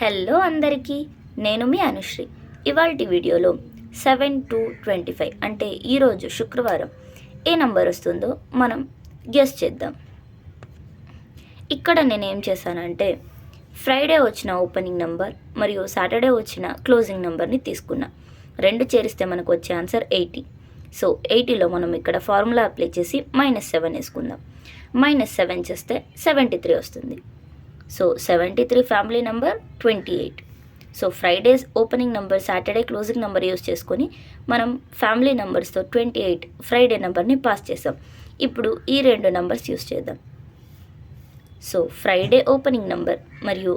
Hello అందరికీ నేను మీ అనుశ్రీ. ఇవాళ వీడియోలో సెవెన్ టు ట్వంటీ ఫైవ్ అంటే ఈరోజు శుక్రవారం ఏ నంబర్ వస్తుందో మనం గెస్ చేద్దాం. ఇక్కడ నేను ఏం చేశానంటే ఫ్రైడే వచ్చిన ఓపెనింగ్ నంబర్ మరియు సాటర్డే వచ్చిన క్లోజింగ్ నెంబర్ని తీసుకున్నా. రెండు చేరిస్తే మనకు వచ్చే ఆన్సర్ ఎయిటీ. సో ఎయిటీలో మనం ఇక్కడ ఫార్ములా అప్లై చేసి మైనస్ సెవెన్ వేసుకుందాం. మైనస్ సెవెన్ చేస్తే సెవెంటీ త్రీ వస్తుంది. So seventy three family number twenty eight so Friday's opening number Saturday closing number use చేసుకొని మనం ఫ్యామిలీ నెంబర్స్తో ట్వంటీ ఎయిట్ ఫ్రైడే నెంబర్ని పాస్ చేసాం. ఇప్పుడు ఈ రెండు నెంబర్స్ యూస్ చేద్దాం. సో ఫ్రైడే ఓపెనింగ్ నెంబర్ మరియు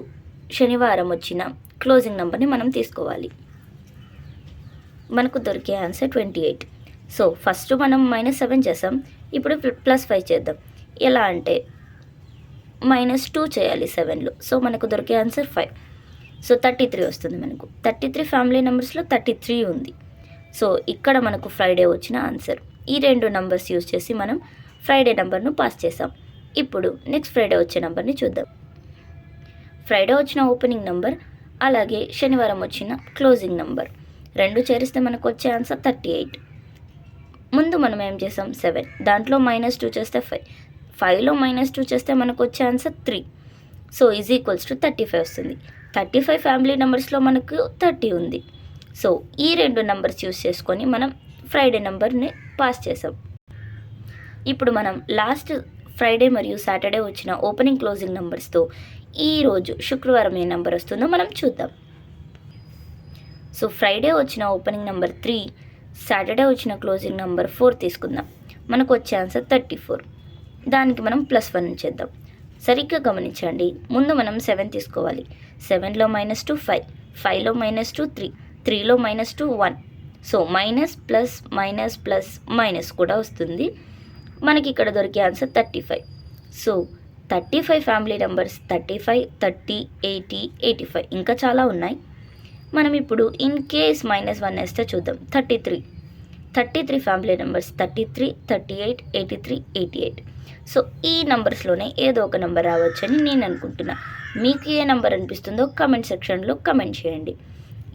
శనివారం వచ్చిన క్లోజింగ్ నెంబర్ని మనం తీసుకోవాలి. మనకు దొరికే answer twenty eight so first మనం మైనస్ సెవెన్ చేసాం. ఇప్పుడు ప్లస్ ఫైవ్ చేద్దాం. ఎలా అంటే మైనస్ టూ చేయాలి సెవెన్లో సో మనకు దొరికే answer five so thirty three వస్తుంది మనకు. థర్టీ త్రీ ఫ్యామిలీ నెంబర్స్లో థర్టీ త్రీ ఉంది. సో ఇక్కడ మనకు ఫ్రైడే వచ్చిన ఆన్సర్ ఈ రెండు నంబర్స్ యూజ్ చేసి మనం ఫ్రైడే నెంబర్ను పాస్ చేసాం. ఇప్పుడు నెక్స్ట్ ఫ్రైడే వచ్చే నెంబర్ని చూద్దాం. ఫ్రైడే వచ్చిన ఓపెనింగ్ నెంబర్ అలాగే శనివారం వచ్చిన క్లోజింగ్ నెంబర్ రెండు చేరిస్తే మనకు వచ్చే ఆన్సర్ థర్టీ ఎయిట్ ముందు మనం ఏం చేసాం? సెవెన్ దాంట్లో మైనస్ టూ చేస్తే ఫైవ్ ఫైవ్లో మైనస్ టూ చేస్తే మనకు వచ్చే answer three. So is equals to thirty five వస్తుంది. థర్టీ ఫైవ్ ఫ్యామిలీ నెంబర్స్లో మనకు థర్టీ ఉంది. సో ఈ రెండు నెంబర్స్ యూస్ చేసుకొని మనం ఫ్రైడే నెంబర్ని పాస్ చేసాం. ఇప్పుడు మనం లాస్ట్ ఫ్రైడే మరియు సాటర్డే వచ్చిన ఓపెనింగ్ క్లోజింగ్ నెంబర్స్తో ఈరోజు శుక్రవారం ఏ నెంబర్ వస్తుందో మనం చూద్దాం. సో ఫ్రైడే వచ్చిన ఓపెనింగ్ నెంబర్ త్రీ సాటర్డే వచ్చిన క్లోజింగ్ నెంబర్ ఫోర్ తీసుకుందాం. మనకు వచ్చే ఆన్సర్ థర్టీ ఫోర్ దానికి మనం ప్లస్ వన్ చేద్దాం. సరిగ్గా గమనించండి. ముందు మనం సెవెన్ తీసుకోవాలి. సెవెన్లో మైనస్ టూ ఫైవ్ ఫైవ్లో మైనస్ టూ త్రీ త్రీలో minus two one so minus plus minus plus minus కూడా వస్తుంది. మనకి ఇక్కడ దొరికే answer thirty five so thirty five family numbers thirty five thirty eighty eighty five ఇంకా చాలా ఉన్నాయి. మనం ఇప్పుడు ఇన్ కేస్ మైనస్ వన్ వేస్తే చూద్దాం. Thirty three thirty three family numbers thirty three thirty eight eighty three eighty eight. So ఈ నెంబర్స్లోనే ఏదో ఒక నెంబర్ రావచ్చని నేను అనుకుంటున్నా. మీకు ఏ నెంబర్ అనిపిస్తుందో కమెంట్ సెక్షన్లో కమెంట్ చేయండి.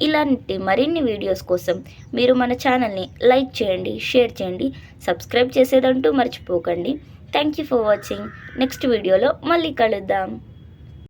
ఇలాంటి మరిన్ని వీడియోస్ కోసం మీరు మన ఛానల్ని లైక్ చేయండి షేర్ చేయండి సబ్స్క్రైబ్ చేసేదంటూ మర్చిపోకండి. Thank you for watching. Next వీడియోలో మళ్ళీ కలుద్దాం.